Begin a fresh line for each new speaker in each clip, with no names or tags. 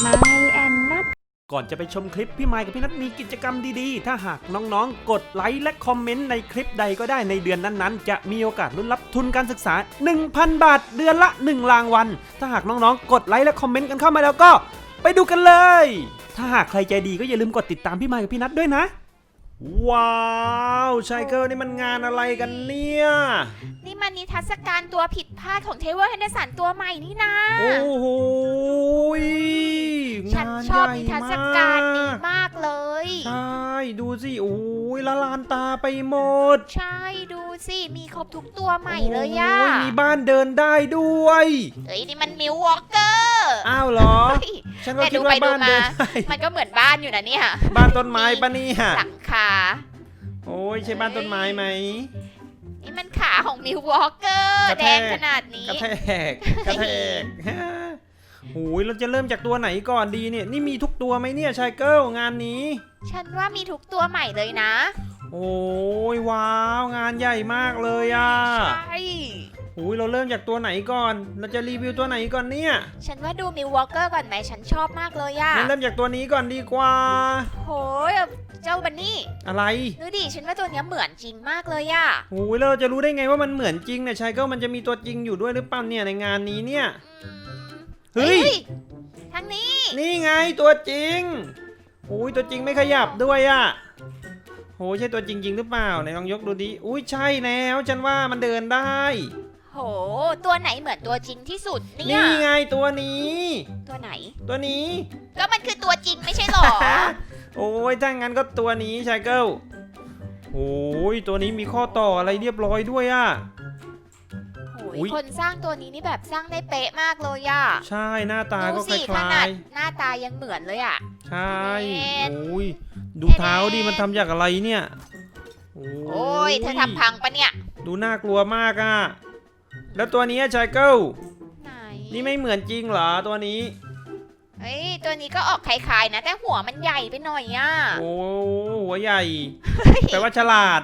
ไมแอนนัท
ก่อนจะไปชมคลิปพี่ไมค์กับพี่นัทมีกิจกรรมดีๆ ถ้าหากน้องๆ กดไลค์และคอมเมนต์ในคลิปใดก็ได้ในเดือนนั้นๆ จะมีโอกาสลุ้นรับทุนการศึกษา 1,000 บาท เดือนละ 1 รางวัล ถ้าหากน้องๆ กดไลค์และคอมเมนต์กันเข้ามาแล้วก็ ไปดูกันเลย ถ้าหากใครใจดีก็อย่าลืมกดติดตามพี่ไมค์กับพี่นัทด้วยนะ ว้าวชายเกิลนี่มันงานอะไรกันเนี่ย
นี่มันนิทรรศการตัวผิดพลาดของเทเวอร์เฮนเดอร์สันตัวใหม่นี่นะ
โอ้โหย
ฉัน
งาน
ชอบ
ใหญ่
นิทรรศการนี้
มาก
มากเลย
ใช่ ดูสิโอ้ยละลานตาไปหมด
ใช่ดูสิมีครบทุกตัวใหม่เลยอะ
โมีบ้านเดินได้ด้วย
เอ้ยนี่มันมิววอลเกอร์
อ้าวเหรอ ฉันก็
แต่
คิ
ดู
ด
ไป
ว่า
ดู
บ้าน
มา
เดินได้
มันก็เหมือนบ้านอยู่นะเนี่ย
บ้านต้นไม้ปะเนี่ย
หลังคา
โอ้ยใช่บ้านต้นไม้ไหม
นี่มันขาของมิววอลเกอร์
กระแท
แด
ก
งขนาดนี้
กระแทกกระแทกโอ้ย เราจะเริ่มจากตัวไหนก่อนดีเนี่ย นี่มีทุกตัวไหมเนี่ยชายเกิลงานนี้
ฉันว่ามีทุกตัวใหม่เลยนะ
โอ้ยว้าว งานใหญ่มากเลยอะ
ใช่
โอ้ยเราเริ่มจากตัวไหนก่อน เราจะรีวิวตัวไหนก่อนเนี่ย
ฉันว่าดูมิววอลเกอร์ก่อนไหมฉันชอบมากเลยอะ
งั้นเริ่มจากตัวนี้ก่อนดีกว่า
โหยเจ้าบันนี่
อะไร
ดูดิฉันว่าตัวเนี้ยเหมือนจริงมากเลยอะ
โอ้ยแล้วเราจะรู้ได้ไงว่ามันเหมือนจริงเนี่ยชายเกิลมันจะมีตัวจริงอยู่ด้วยหรือเปล่าเนี่ยในงานนี้เนี่ย
อืม
เฮ้ย
ทางนี้
นี่ไงตัวจริงโอ้ยตัวจริงไม่ขยับด้วยอะโอ้ยใช่ตัวจริงจริงหรือเปล่าไหนลองยกดูดิอุ้ยใช่แล้วฉันว่ามันเดินได้
โห ตัวไหนเหมือนตัวจริงที่สุดเนี่ย
นี่ไงตัวนี้
ตัวไหน
ตัวนี้
ก็มันคือตัวจริงไม่ใช่หรอ
โอ้ยถ้างั้นก็ตัวนี้ชายเกิลโอ้ยตัวนี้มีข้อต่ออะไรเรียบร้อยด้วยอะ
โห
อุ๊
ย
ย
คนสร้างตัวนี้นี่แบบสร้างได้เป๊ะมากเลยอะ
ใช่หน้าตา
ดู
ก็ค
สิข
ล้า
นาด
ย
หน้าตายังเหมือนเลยอะ
ๆใช่
แน่น
โอ้ยดูเท้าดิมันทำจากอะไรเนี่ย
โอ้ยเธอทำพังปะเนี่ย
ดูน่ากลัวมากอะแล้วตัวนี้ชายเกิล
ไหน
นี่ไม่เหมือนจริงเหรอตัวนี้
เฮ้ยตัวนี้ก็ออกคล้ายๆนะ แต่หัวมันใหญ่ไปหน่อยอะ
โอ้หัวใหญ่แปลว่าฉลาด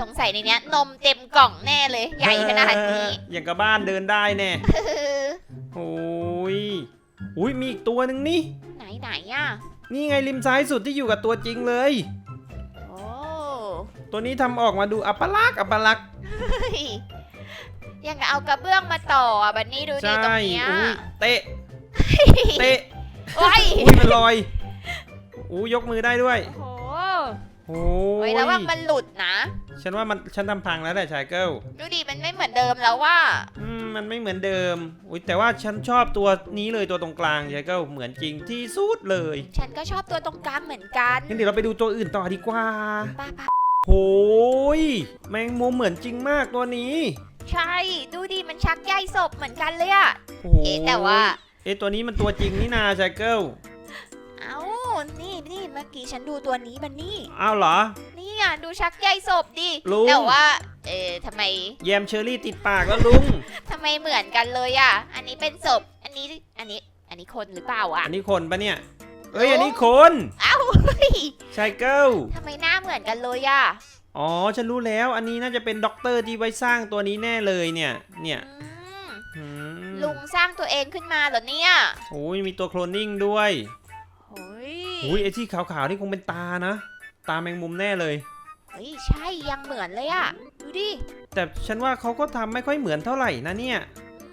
สงสัยในเนี้ย นมเต็มกล่องแน่เลย ใหญ่ขนาดนี้
อย่างกับบ้านเดินได้แน่โอ้ยอุ้ยมีอีกตัวหนึ่งนี่
ไหนไหนๆอะ
นี่ไงริมซ้ายสุดที่อยู่กับตัวจริงเลย
โอ้
ตัวนี้ทำออกมาดูอัปลักษณ์อัปลักษณ์
เฮ้ยยังกับเอากระเบื้องมาต่ออะบันนี้ดูดิ
ใช่
ตรงเนี้ย
อุ้ยเตะ เตะ
โอ้ย
อุ้ยมันลอยอู้ยกมือได้ด้วย
โอ้โห
โอ้
เฮ้ย
ย
แล้วว่ามันหลุดนะ
ฉันว่ามันฉันทำพังแล้วแหละชายเกิล
ดูดิมันไม่เหมือนเดิมแล้วว่า
อืมมันไม่เหมือนเดิมอุ้ยแต่ว่าฉันชอบตัวนี้เลยตัวตรงกลางชายเกิลเหมือนจริงที่สุดเลย
ฉันก็ชอบตัวตรงกลางเหมือนกัน
งั้นเดี๋ยวเราไปดูตัวอื่นต่อดีกว่า
ป้าป้า
โหยแมงมุมเหมือนจริงมากตัวนี้
ใช่ดูดิมันชักใยศพเหมือนกันเลยอะ
โอ้โห
เอ๊ะแต่ว่า
เอ๊ะตัวนี้มันตัวจริงนี่นาชายเกิล
เอ้า นี่นี่เมื่อกี้ฉันดูตัวนี้บันนี่
อ้าวเหรอ
นี่อะดูชักใยศพดิ
ลุง
แต่ว่า เอ๊ะทำไม
แยมเชอรี่ติดปากแล้วลุง
ทำไมเหมือนกันเลยอะ อันนี้เป็นศพ อันนี้ อันนี้ อันนี้คนหรือเปล่าอะ
อันนี้คนปะเนี่ยเอ้ย
ลุง
อันนี้คน
เอ้าเฮ้ย
ชายเกิล
ทำไมหน้าเหมือนกันเลยอะ
อ๋อ ฉันรู้แล้ว อันนี้น่าจะเป็นด็อกเตอร์ที่ไว้สร้างตัวนี้แน่เลยเนี่ย เนี่ย
อืม
อืม
ลุงสร้างตัวเองขึ้นมาเหรอเนี่ย
โอ้ยมีตัวโคลนนิ่งด้วย
เฮ้ย
อุ้ยไอที่ขาวๆนี่คงเป็นตานะ ตาแมงมุมแน่เลย
เฮ้ยใช่ยังเหมือนเลยอะดูดิ
แต่ฉันว่าเขาก็ทำไม่ค่อยเหมือนเท่าไหร่นะเนี่ย
อืม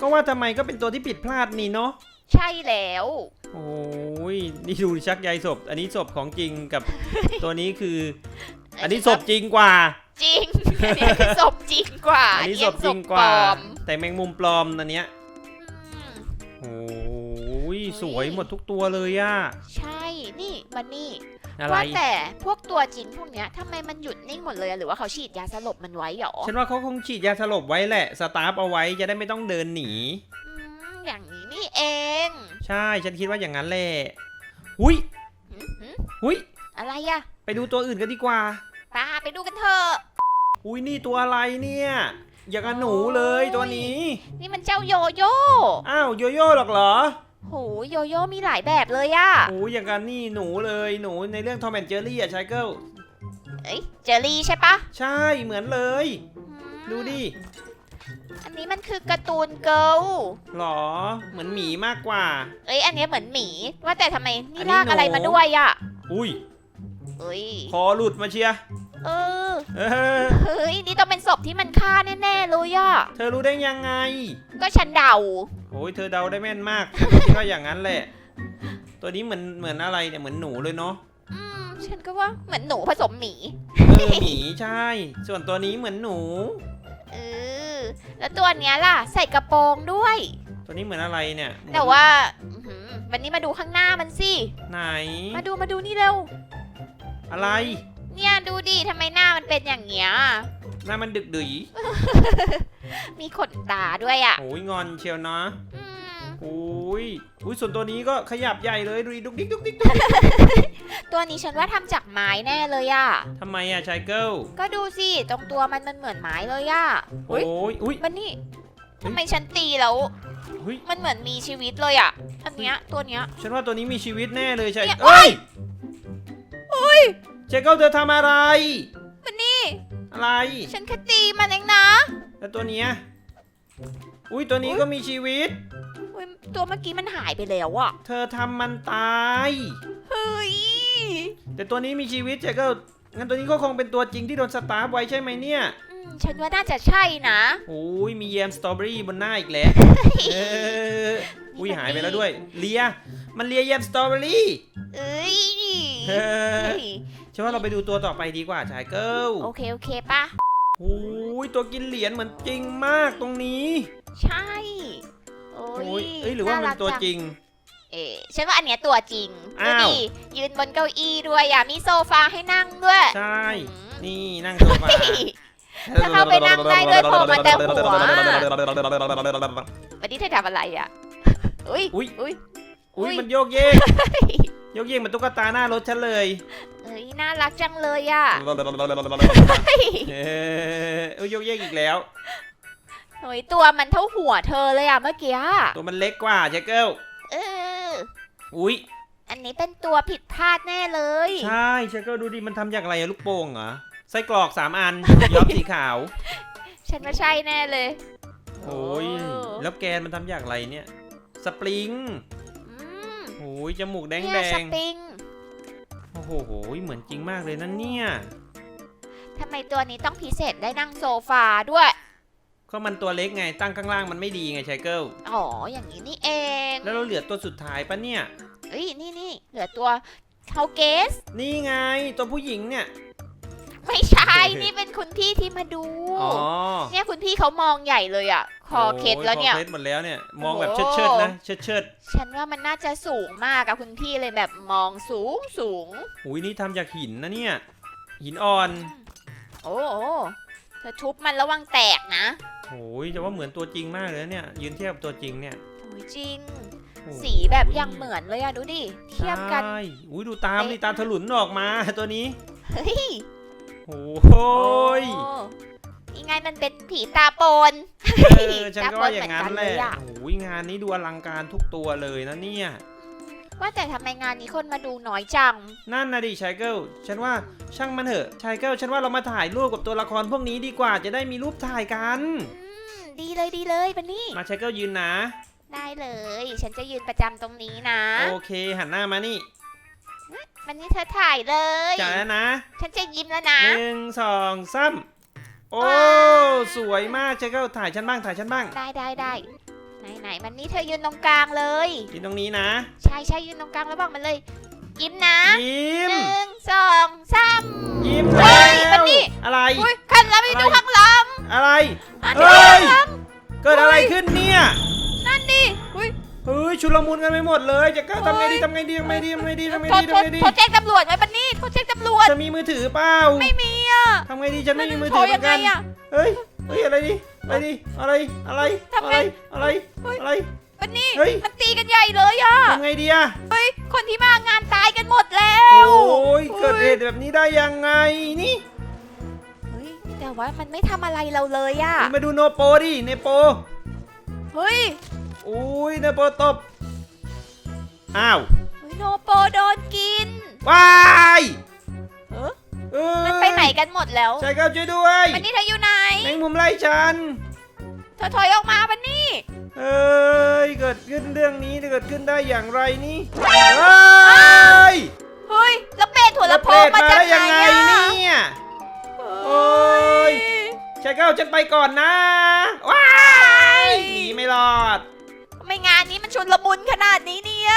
ก็ว่าทำไมก็เป็นตัวที่ผิดพลาดนี่เนาะ
ใช่แล้ว
โอ้ยนี่ดูชักใยศพ อันนี้ศพของจริงกับ ตัวนี้คือ อันนี้ศพจริงกว่า
จริง อันนี้คือศพจริงกว่า
อันนี้
เย
ศพจริงกว่า
ปลอม
แต่แมงมุมปลอมอันเนี้ย
อืม
โอ้ยสวยหมดทุกตัวเลยอะ
ใช่ นี่มันนี่
อะไร
ว่าแต่พวกตัวจริงพวกเนี้ยทำไมมันหยุดนิ่งหมดเลยอะหรือว่าเขาฉีดยาสลบมันไว้เหรอ
ฉันว่าเขาคงฉีดยาสลบไว้แหละสตาร์ฟเอาไว้จะได้ไม่ต้องเดินหนี
อืมอย่างนี้นี่เอง
ใช่ฉันคิดว่าอย่างนั้นแหละหุย
หืมหืม
หุย
อะไรอะ
ไปดูตัวอื่นกันดีกว่า
ป้าไปดูกันเถอะ
อุ้ยนี่ตัวอะไรเนี่ยอย่างกับหนูเลยตัวนี้
นี่มันเจ้าโยโย่
อ้าวโยโย่หรอกเหรอ
โหโยโย่มีหลายแบบเลยอะ
โอ้ยอย่างกันนี่หนูเลยหนูในเรื่องทอมแอนเจอรี่อะชายเกิล
เอ้ยเจอรี่ใช่ปะ
ใช่เหมือนเลย
อืม
ดูดิ
อันนี้มันคือการ์ตูนเกิล
หรอเหมือนหมีมากกว่า
เอ้ยอันเนี้ยเหมือนหมี ว่าแต่ทำไม
อั
นี่
นนี้
ลากอะไร
หนู
มาด้วยอะ
อุ้ย
เอ้ย
คอหลุดมาเชียร์
เออ
เออ
เฮ้ย นี่ต้องเป็นศพที่มันฆ่าแน่ๆเลยอะ
เธอรู้ได้ยังไง
ก็ฉันเดา
โอ้ยเธอเดาได้แม่นมากฉันก็คิดว่าอย่างนั้นแหละ ตัวนี้เหมือนเหมือนอะไรเนี่ยเหมือนหนูเลยเนาะ
อืม ฉันก็ว่าเหมือนหนูผสมหมี
เออหมีใช่ ส่วนตัวนี้เหมือนหนู
เออ แล้วตัวเนี้ยล่ะ ใส่กระโปรงด้วย
ตัวนี้เหมือนอะไรเนี่ยเหมือน
แต่ว่าอื้อหือวันนี้มาดูข้างหน้ามันสิ
ไหน
มาดูมาดูนี่เร็ว
อะไร
เนี่ยดูดิทำไมหน้ามันเป็นอย่างเงี้ย
หน้ามันดึกดื๋ย
มีขนตาด้วยอะ่ะ
โอ้ยงอนเชียวนะ
อืม
โอ้ยอุ้ยส่วนตัวนี้ก็ขยับใหญ่เลยดูดิดุกดิกดุกดิก
ตัวนี้ฉันว่าทำจากไม้แน่เลยอะ่ะ
ทำไมอะชายเกิล
ก็ดูสิตรงตัวมันมันเหมือนไม้เลยอะ่ะ
โอ้ยอุ้ย
มันนี่ทำไมฉันตีแล้ว
เฮ้ย
มันเหมือนมีชีวิตเลยอะ่ะ อันเนี้ยตัวเนี้ย
ฉันว่าตัวนี้มีชีวิตแน่เลยชาย
เนี่ย
เอ้ย เอ้ยชายเกิลเธอทำอะไร
มันนี่
อะไร
ฉันแค่ตีมันเองนะ
แล้วตัวเนี้ยอุ้ยตัวนี้ก็มีชีวิต
อุ๊ยตัวเมื่อกี้มันหายไปแล้วอะ่ะ
เธอทำมันตาย
เฮ้ย
แต่ตัวนี้มีชีวิตชายเกิลงั้นตัวนี้ก็คงเป็นตัวจริงที่โดนสตาร์ฟไว้ใช่ไหมเนี่ย
อืมฉันว่าน่าจะใช่นะ
โอ้ยมีแยมสตรอเบอรี่บนหน้าอีกแล้วเอออุ้ยหายไปแล้วด้วย เลีย มันเลียแยมสตรอเบอรี่
เอ้ย
เออ
เฮ้ย
ฉันว่าเราไปดูตัวต่อไปดีกว่าชายเกิล
โอเคโอเคปะ
โอ้ยตัวกินเหรียญเหมือนจริงมากตรงนี้
ใช่ โอ้
โอ้ย
ย
เอ้ยหรือว่ามัน
รัก
ตัว
จั
จริง
เอ๊ะฉันว่าอันเนี้ยตัวจริงดู
อ้าว
ดิยืนบนเก้าอี้ด้วยอะมีโซฟาให้นั่งด้วย
ใช่
อืม
นี่นั่งโซฟา
ถ้าเข้าไปนั่งได้ด้วยโผล่มาแต่หัว วันนี้เธอทำอะไรอะ อุ้ย
อุ้ย
อุ้ย
อุ้ย
อุ๊ย
มันโยกเยกโยกเยกเหมือนตุ๊กตาหน้ารถฉันเลย
เอ้ยน่ารักจังเลยอะ
เออเอ้ยโยกเยกอีกแล้ว
โอ้ยตัวมันเท่าหัวเธอเลยอะเมื่อกี้อะ
ตัวมันเล็กกว่าชายเกิล
เออ
อุ้ย
อันนี้เป็นตัวผิดพลาดแน่เลย
ใช่ชายเกิลดูดิมันทำจากอะไรอะลูกโป่งเหรอไส้กรอกสามอันย้อมสีขาว
ฉันว่าใช่แน่เลย
โอ้ยแล้วแกนมันทำจากอะไรเนี่ย สปริง
อืม
โอ้ยจมูกแดง
เนี่
แด
ยส
ง
ปริง
โอ้โหเหมือนจริงมากเลยนั่นเนี่ย
ทำไมตัวนี้ต้องพิเศษได้นั่งโซฟาด้วย
ก็มันตัวเล็กไงตั้งข้างล่างมันไม่ดีไงชายเกิล
อ๋อ อย่างนี้นี่เอง
แล้วเราเหลือตัวสุดท้ายปะเนี่ย
เอ้ยนี่นี่เหลือตัวเขาเกส
นี่ไงตัวผู้หญิงเนี่ย
ไม่ใช่ นี่เป็นคุณพี่ที่มาดู
อ๋อ
เนี่ยคุณพี่เขามองใหญ่เลยอะ คอเคสแล้วเนี่ย
คอเคสหมดแล้วเนี่ย มองแบบ
โอ้
เชิดๆนะเชิด
ฉันว่ามันน่าจะสูงมากอะคุณพี่เลยแบบมองสูงสูง
ๆอุ้ยนี่ทำจากหินนะเนี่ย หินอ่อน
โอ้โหเธอทุบมันระวังแตกนะ
โอ้ยแต่ว่าเหมือนตัวจริงมากเลยนะเนี่ย ยืนเทียบกับตัวจริงเนี่ย
โอ้ยจริง
โอ้โห
สีแบบยังเหมือนเลยอะดูดิ เทียบกัน
ใช่อุ้ยดูตามดิตามถลุนออกมาตัวนี้
เฮ้ย
โอ้โหย
โอ้นี่ไงมันเป็นผีตาโปน
เออฉันก็ว่าอย่างนั้นแหละ
ตามบทเหมือนกันเลยอะ
โอ้ยงานนี้ดูอลังการทุกตัวเลยนะเนี่ย
ว่าแต่ทำไมงานนี้คนมาดูน้อยจัง
นั่นนะดิชายเกิลฉันว่าช่างมันเถอะชายเกิลฉันว่าเรามาถ่ายรูปกับตัวละครพวกนี้ดีกว่าจะได้มีรูปถ่ายกัน
อืมดีเลยดีเลยบันนี่
มาชายเกิลยืนนะ
ได้เลย ฉันจะยืนประจำตรงนี้นะ
โอเค หันหน้ามานี่
บันนี่เธอถ่ายเลย
จ่ายแล้วนะ
ฉันจะยิ้มแล้วนะ
หนึ่งสองสามโอ้
ว้าว
สวยมากชายเกิลถ่ายฉันบ้างถ่ายฉันบ้าง
ได้ได้ได้ไหนไหนบันนี่เธอยืนตรงกลางเลย
ยืนตรงนี้นะ
ใช่ใช่ยืนตรงกลางแล้วบอกมันเลย ยิ้มนะ
ยิ้ม
หนึ่งสองสาม
ยิ้ม
เฮ้
แล้
ยมัน
ว
นี่
อะไร
อุ้ยขันแล้วไปดูข้างหลัง
อะไร
อัน
เฮ้
นี้
ยเกิดอะไรขึ้นเนี่ย
นั่นดิอุ้ย
เฮ้ยชุลมุนกันไปหมดเลยจะกล้าทำไงดีทำไงดีทำไงดีทำไงดีทำไง
โทร
ดี
โทร
ทำไงดี
โทรแจ้งตำรวจไหมบันนี่โทรแจ้งตำรวจ
จะมีมือถือเปล่า
ไม่มีอะ
ทำไงดีฉันไม่มีมือ
โท
ถื
ร
อเหมื
ยั
องน
ไง
กัน
อะ
เฮ้ยเฮ้ยอะไรดิอะไรดิอะไรอะไร
ทำ
อะ
ไง
ไรอะไร
เฮ้ย
อะไร
บันนี่
เฮ้ย
มันตีกันใหญ่เลยอะ
ทำไงดีอะ
เฮ้ยคนที่มางานตายกันหมดแล้ว
โอ้ยเกิดเหตุแบบนี้ได้ยังไงนี่
เฮ้ยแต่ว่ามันไม่ทำอะไรเราเลยอะ
มาดูโนโปดิเนโป
เฮ้ย
อุ้ยเนโปตบ อ้าว
เฮ้ยโนโปโดนกิน
ว้าย
เออ
เอ้ย
มันไปไหนกันหมดแล้ว
ชายเก้าช่วยด้วย
บันนี่เธออยู่ไหน
แมงมุมไล่ฉัน
เธอถอยออกมาบันนี่
เอ้ย เกิดขึ้นเรื่องนี้เกิดขึ้นได้อย่างไรนี่เฮ้ย
เฮ้ยแล้วเป็ดถั่ว
แล้ว
ละ
เป
โพ
รงต
มา
มา
จาก
ได้
ไหน
ยังไง
อะ
เนี่ย โอ้ย ชายเก้าฉันไปก่อนนะ ว้ายหนีไม่รอด
ชุนละมุนขนาดนี้เนี่ย